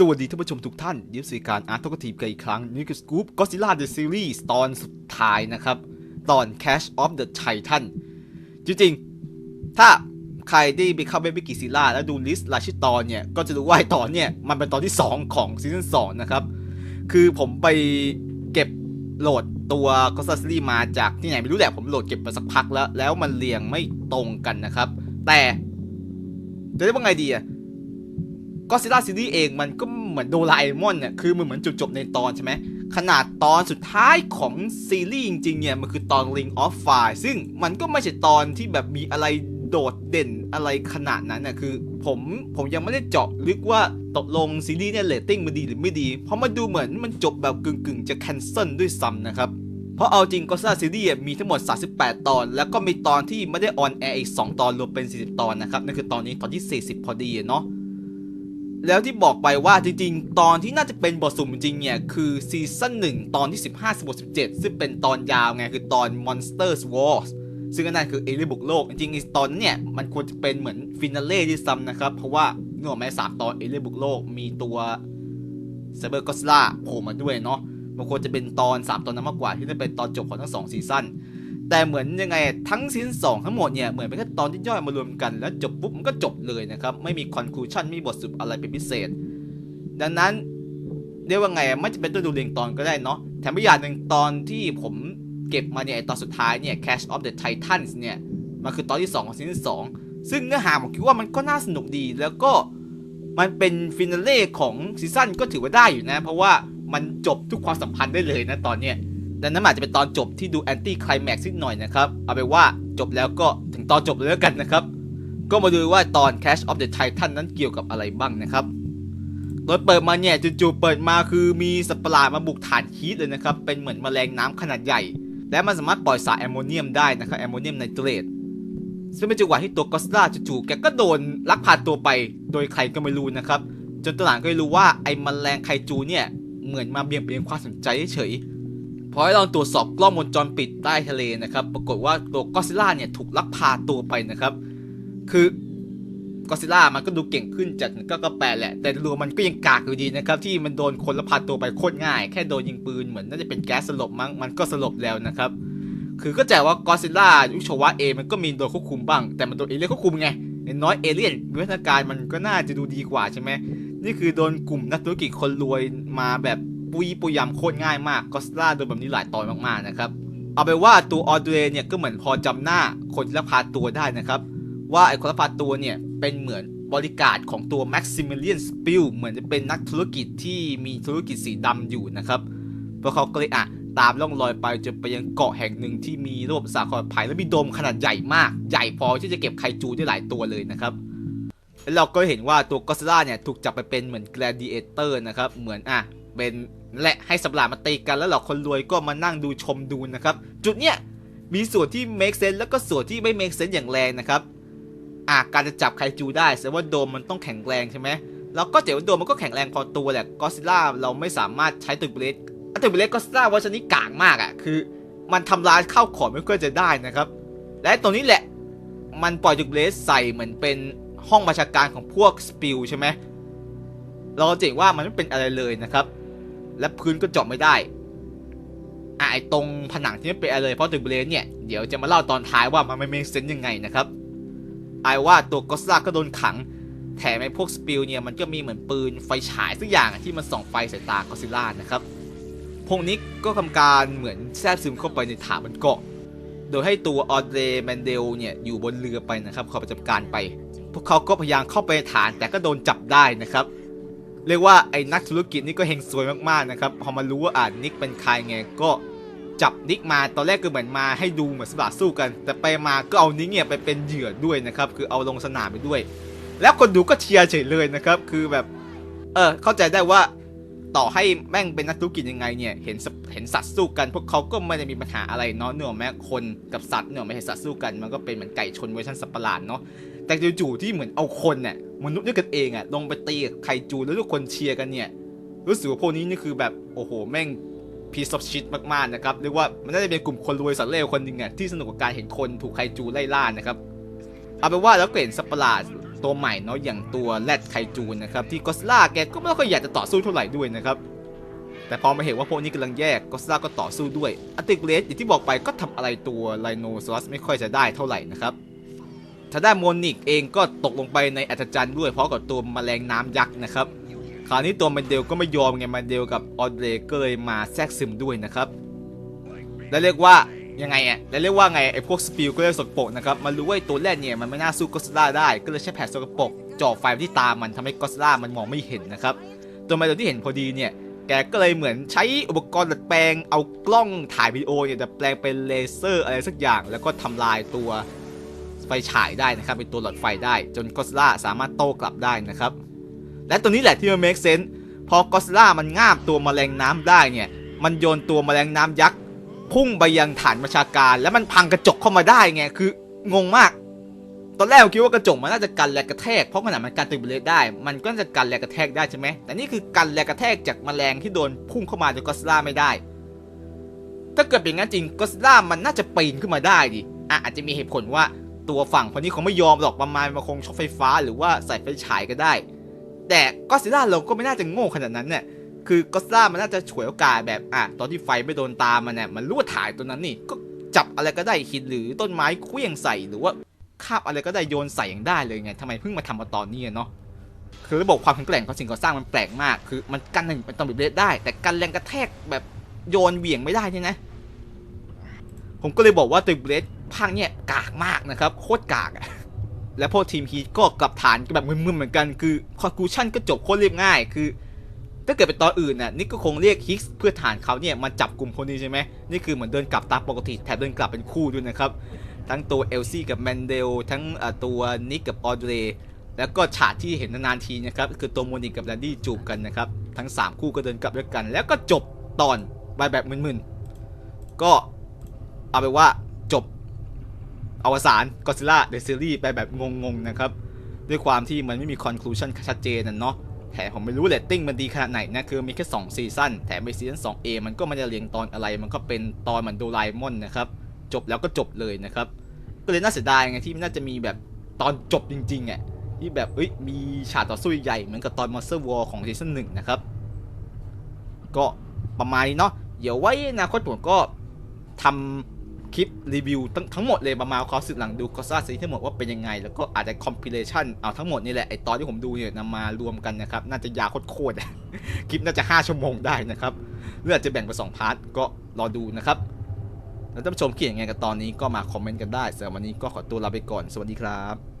สวัสดีท่านผู้ชมทุกท่านยินดีการอาร์ตทกทีมกันอีกครั้งนี่คือสกู๊ปก็ซิล่าเดอะซีรีส์ตอนสุดท้ายนะครับ ตอน Cash of the Titan จริงๆ ถ้าใครได้ไปเข้าเว็บวิกิซิล่าแล้วดูลิสต์รายชื่อตอนเนี่ย ก็จะรู้ว่าตอนเนี่ย มันเป็นตอนที่ 2 ของซีซั่น2นะครับ คือผมไปเก็บโหลดตัวก็ซิล่าซีรีส์มาจากที่ไหนไม่รู้แหละผมโหลดเก็บมาสักพักแล้ว แล้วมันเรียงไม่ตรงกันนะครับ แต่จะได้ว่าไงดีอะ ก็ซิล่าซีรีส์เองมันก็เหมือนโดราเอมอนเนี่ยคือมันเหมือนจุดจบในตอนใช่ไหมขนาดตอนสุดท้ายของซีรีส์จริงๆเนี่ยมันคือตอน Ring of Fire ซึ่งมันก็ไม่ใช่ตอนที่แบบมีอะไรโดดเด่นอะไรขนาดนั้นน่ะคือผมผมยังไม่ได้เจาะลึกว่าตกลงซีรีส์เนี่ยเรตติ้งมันดีหรือไม่ดี เพราะมันดูเหมือนมันจบแบบกึ่งๆ จะแคนเซิลด้วยซ้ำนะครับ เพราะเอาจริงก็ซ่าซีรีส์มีทั้งหมด 38 ตอน แล้วก็มีตอนที่ไม่ได้ออนแอร์อีก 2 ตอนรวมเป็น 40 ตอนนะครับ นั่นคือตอนนี้ตอนที่ 40 พอดีเนาะ แล้วที่บอกไปว่าจริงๆ ตอนที่น่าจะเป็นบทสุ่มจริงเนี่ย คือซีซั่น1ตอนที่ 15 16 17 ซึ่งเป็นตอนยาวไง คือตอน Monsters Wars ซึ่งอันนั่นคือเอลียบุกโลก จริงๆไอตอนนั้นเนี่ย มันควรจะเป็นเหมือนฟินาเล่ที่ซ้ำนะครับ เพราะว่าเนื่องแม้สามตอนเอลียบุกโลก มีตัวเซเบอร์กอสลาโผล่มาด้วยเนาะมันควรจะเป็นตอน 3 ตอนนั้นมากกว่าที่จะเป็นตอนจบของทั้งสองซีซั่น แต่เหมือนยังไงทั้งซีซั่นสองทั้งหมดเนี่ยเหมือนเป็นแค่ตอนที่ย่อยมารวมกันแล้วจบปุ๊บมันก็จบเลยนะครับ ไม่มีคอนคลูชันไม่มีบทสรุปอะไรเป็นพิเศษ ดังนั้นเรียกว่าไงไม่จะเป็นตัวดูเรียงตอนก็ได้เนาะแถมอีกอย่างหนึ่งตอนที่ผมเก็บมาเนี่ยตอนสุดท้ายเนี่ย Cash of the Titans เนี่ยมันคือตอนที่ 2 ของซีซั่นสองซึ่งเนื้อหาผมคิดว่ามันก็น่าสนุกดีแล้วก็มันเป็นฟินาเล่ของซีซั่นก็ถือว่าได้อยู่นะ เพราะว่ามันจบทุกความสัมพันธ์ได้เลยนะตอนเนี้ย ดังนั้นอาจจะเป็นตอนจบที่ดูแอนตี้ไคลแม็กซ์นิดหน่อยนะครับ เอาไปนว่าจบแล้วก็ถึงตอนจบเลยแล้วกันนะครับ ก็มาดูว่าตอน Cash of the Titan นั้นเกี่ยวกับอะไรบ้างนะครับ โดยเปิดมาเนี่ยจู่ๆเปิดมาคือมีสัตว์ประหลาดมาบุกฐานฮีทเลยนะครับ เป็นเหมือนแมลงน้ำขนาดใหญ่ และมันสามารถปล่อยสารแอมโมเนียมได้นะครับแอมโมเนียมไนเตรตซึ่งเป็นจังหวะที่ตัวกอสลาจู่ๆแกก็โดนลักพาตัวไปโดยใครก็ไม่รู้นะครับ จนตอนหลังก็รู้ว่าไอ้แมลงไคจูเนี่ยเหมือนมาเบี่ยงเบนความสนใจเฉย พอให้เราตรวจสอบกล้องวงจรปิดใต้ทะเลนะครับ ปรากฏว่าตัวก็ซิล่าเนี่ยถูกลักพาตัวไปนะครับ คือก็ซิล่ามันก็ดูเก่งขึ้นจากก็ก็แปลแหละ แต่รวมมันก็ยังกากอยู่ดีนะครับ ที่มันโดนคนละพาตัวไปโคตรง่าย แค่โดนยิงปืนเหมือนน่าจะเป็นแก๊สสลบมั้งมันก็สลบแล้วนะครับ คือก็แจว่ากอซิล่ายุชวะเองมันก็มีโดนควบคุมบ้าง แต่มันโดนเอเลี่ยนควบคุมไงอย่างน้อยเอเลี่ยนวิวัฒนาการมันก็น่าจะดูดีกว่าใช่ไหมนี่คือโดนกลุ่มนักธุรกิจคนรวยมาแบบ ปุยปุยยำโคตรง่ายมากก็สล่าโดนแบบนี้หลายตอนมากๆนะครับเอาไปว่าตัวออเดรเนี่ยก็เหมือนพอจำหน้าคนที่ลักพาตัวได้นะครับ ว่าไอ้คนลักพาตัวเนี่ยเป็นเหมือนบริการของตัว Maximilian Spill เหมือนจะเป็นนักธุรกิจที่มีธุรกิจสีดำอยู่นะครับพวกเขาก็เลยอะตามล่องรอยไปจนไปยังเกาะแห่งหนึ่งที่มีระบบสาครภัยและมีโดมขนาดใหญ่มาก ใหญ่พอที่จะเก็บไคจูได้หลายตัวเลยนะครับแล้วเราก็เห็นว่าตัวก็ซิล่าเนี่ยถูกจับไปเป็นเหมือน gladiator นะครับเหมือนอะ เป็นและให้สัตว์ประหลามาตีกันแล้วเราคนรวยก็มานั่งดูชมดูนะครับ จุดเนี้ยมีส่วนที่ make sense แล้วก็ส่วนที่ไม่ make sense อย่างแรงนะครับอะการจะจับไคจูได้แสดงว่าโดมมันต้องแข็งแรงใช่ไหมแล้วก็เจ๋วโดมมันก็แข็งแรงพอตัวแหละก็ซิล่าเราไม่สามารถใช้ตึกเบลสตึกเบลสก็ซิล่าว่าชนิดกลางมากอะคือ มันทำลายเข้าของไม่ค่อยจะได้นะครับ และตรงนี้แหละ มันปล่อยตึกเบลสใส่เหมือนเป็นห้องบัญชาการของพวกสปิลใช่ไหมเราเห็นว่ามันไม่เป็นอะไรเลยนะครับ และพื้นก็เจาะไม่ได้อะไอตรงผนังที่ไม่เป็นอะไรเลยเพราะตึกเบลสเนี่ยเดี๋ยวจะมาเล่าตอนท้ายว่ามันไม่มีเซนยังไงนะครับไอว่าตัวกอสลาก็โดนขัง แถมไอพวกสปิลเนี่ยมันก็มีเหมือนปืนไฟฉายสักอย่างที่มันส่องไฟใส่ตากอซิล่านะครับ พวกนี้ก็ทำการเหมือนแทรกซึมเข้าไปในฐานบนเกาะ โดยให้ตัวออเดรแมนเดลเนี่ยอยู่บนเรือไปนะครับเขาประจำการไป พวกเขาก็พยายามเข้าไปในฐานแต่ก็โดนจับได้นะครับ เรียกว่าไอ้นักธุรกิจนี่ก็เฮงซวยมากๆนะครับพอมารู้ว่าอ่านนิกเป็นใครไงก็จับนิกมาตอนแรกก็เหมือนมาให้ดูเหมือนสบาสู้กัน แต่ไปมาก็เอานิกเนี่ยไปเป็นเหยื่อด้วยนะครับคือเอาลงสนามไปด้วย แล้วคนดูก็เชียร์เฉยเลยนะครับคือแบบเออเข้าใจได้ว่าต่อให้แม่งเป็นนักธุรกิจยังไงเนี่ยเห็นเห็นสัตว์สู้กันพวกเขาก็ไม่ได้มีปัญหาอะไรเนาะเนื่อแม้คนกับสัตว์เนื่อไม่เห็นสัตว์สู้กันมันก็เป็นเหมือนไก่ชนเวอร์ชันสัปหลาดเนาะแต่จู่ๆที่เหมือนเอาคนเนี่ย มนุษย์ด้วยกันเองอะลงไปตีกับไคจูแล้วทุกคนเชียร์กันเนี่ยรู้สึกว่าพวกนี้นี่คือแบบโอ้โหแม่งพีซอฟชิตมากๆนะครับเรียกว่ามันน่าจะเป็นกลุ่มคนรวยสัตว์เลวคนหนึ่งอะที่สนุกกับการเห็นคนถูกไคจูไล่ล่านะครับเอาเป็นว่าแล้วก็เห็นสัตว์ประหลาดตัวใหม่เนาะอย่างตัวแรดไคจูนะครับที่ก็อดซิลล่าแกก็ไม่ค่อยอยากจะต่อสู้เท่าไหร่ด้วยนะครับแต่พอมาเห็นว่าพวกนี้กำลังแยกก็อดซิลาก็ต่อสู้ด้วยอัติเกรสอย่างที่บอกไปก็ทำอะไรตัวไลโนซอรัสไม่ค่อยจะได้เท่าไหร่นะครับาได้านโมนิกเองก็ตกลงไปในอัศจรรย์ด้วยเพราะกับตัวแมลงน้ำยักษ์นะครับ คราวนี้ตัวมันเดลก็ไม่ยอมไงมันเดลกับออเดรก็เลยมาแทรกซึมด้วยนะครับและเรียกว่ายังไงอะและเรียกว่าไงไอ้พวกสปิลก็เลยสกปรกนะครับมันรู้ว่าตัวแรกเนี่ยมันไม่น่าสู้ก็อดซิลล่าได้ก็เลยใช้แผดสกปรกจ่อไฟที่ตามันทำให้ก็อดซิลล่ามันมองไม่เห็นนะครับตัวมันเดลที่เห็นพอดีเนี่ยแกก็เลยเหมือนใช้อุปกรณ์ดัดแปลงเอากล้องถ่ายวิดีโอเนี่ยดัดแปลงเป็นเลเซอร์อะไรสักอย่าง แล้วก็ทำลายตัว ไฟฉายได้นะครับ เป็นตัวหลอดไฟได้ จนก็อดซิลล่าสามารถโต้กลับได้นะครับ และตัวนี้แหละที่มัน make sense พอก็อดซิลล่ามันงาบตัวแมลงน้ำได้เนี่ย มันโยนตัวแมลงน้ำยักษ์พุ่งไปยังฐานประชาการ แล้วมันพังกระจกเข้ามาได้ไงคืองงมาก ตอนแรกผมคิดว่ากระจกมันน่าจะกันแรงกระแทกเพราะขนาดมันกันตึกเบลดได้ มันก็จะกันแรงกระแทกได้ใช่ไหมแต่นี่คือกันแรงกระแทกจากแมลงที่โดนพุ่งเข้ามาโดยก็อดซิลล่าไม่ได้ถ้าเกิดเป็นงั้นจริงก็อดซิลล่ามันน่าจะปีนขึ้นมาได้ดิอะอาจจะมีเหตุผลว่า ตัวฝั่งคนนี้เขาไม่ยอมหรอกประมาณมันคงช็อตไฟฟ้าหรือว่าใส่ไฟฉายก็ได้ แต่ก็ซิล่าเราก็ไม่น่าจะโง่ขนาดนั้นเนี่ยคือก็ซิล่ามันน่าจะฉวยโอกาสแบบอะตอนที่ไฟไม่โดนตามันเนี่ยมันรู้ว่าถ่ายตัวนั้นนี่ก็จับอะไรก็ได้หินหรือต้นไม้เคลื่องใส่หรือว่าคาบอะไรก็ได้โยนใส่อย่างได้เลยไงทำไมเพิ่งมาทำมาตอนนี้เนาะคือระบบความแข็งแกร่งของสิ่งก่อสร้างมันแปลกมาก คือมันกันหนึ่งเป็นตอมบิเบสได้ แต่กันแรงกระแทกแบบโยนเหวี่ยงไม่ได้เนี่ยนะผมก็เลยบอกว่าตัวเบส ภาคเนี่ยกากมากนะครับ โคตรกากอะและพวกทีมฮีทก็กลับฐานกันแบบมึนๆเหมือนกัน คือคอนคูชั่นก็จบโคตรเรียบง่าย คือ ถ้าเกิดเป็นตอนอื่นน่ะนี่ก็คงเรียกฮิกส์เพื่อฐานเขาเนี่ยมาจับกลุ่มคนนี้ใช่ไหมนี่คือเหมือนเดินกลับตามปกติแถมเดินกลับเป็นคู่ด้วยนะครับ ทั้งตัวเอลซี่กับแมนเดล ทั้งตัวนิกกับออเดรแล้วก็ฉากที่เห็นนานๆทีนะครับคือตัวโมนิกกับแลนดี้จูบกันนะครับ ทั้ง 3 คู่ก็เดินกลับด้วยกัน แล้วก็จบตอนไปแบบมึนๆก็เอาไปว่า อวสานก็ซิล่าเดอะซีรีส์ไปแบบงงๆนะครับ ด้วยความที่มันไม่มีคอนคลูชันชัดเจนน่ะเนาะแถมผมไม่รู้เรตติ้งมันดีขนาดไหนนะ คือมีแค่ 2 ซีซั่นแถมไปซีซั่น 2A มันก็ไมันจะเรียงตอนอะไร มันก็เป็นตอนเหมือนโดราเอมอนนะครับ จบแล้วก็จบเลยนะครับ ก็เลยน่าเสียดายไงที่มันน่าจะมีแบบตอนจบจริงๆอะที่แบบเอ้ยมีฉากต่อสู้ใหญ่เหมือนกับตอน Monster War ของซีซั่นหนึ่งนะครับ ก็ประมาณนี้เนาะเดี๋ยวไว้อนาคตผมก็ทำ คลิปรีวิวทั้งทั้งหมดเลยประมาณความสึกหลังดูคอสตาซีทั้งหมดว่าเป็นยังไง แล้วก็อาจจะคอมพิเลชันเอาทั้งหมดนี่แหละไอตอนที่ผมดูเนี่ยนำมารวมกันนะครับ น่าจะยาวโคตรๆคลิปน่าจะ 5 ชั่วโมงได้นะครับเรืออาจจะแบ่งเป็น2พาร์ทก็รอดูนะครับแล้วท่านผู้ชมคิดยังไงกับตอนนี้ก็มาคอมเมนต์กันได้สำหรับวันนี้ก็ขอตัวลาไปก่อนสวัสดีครับ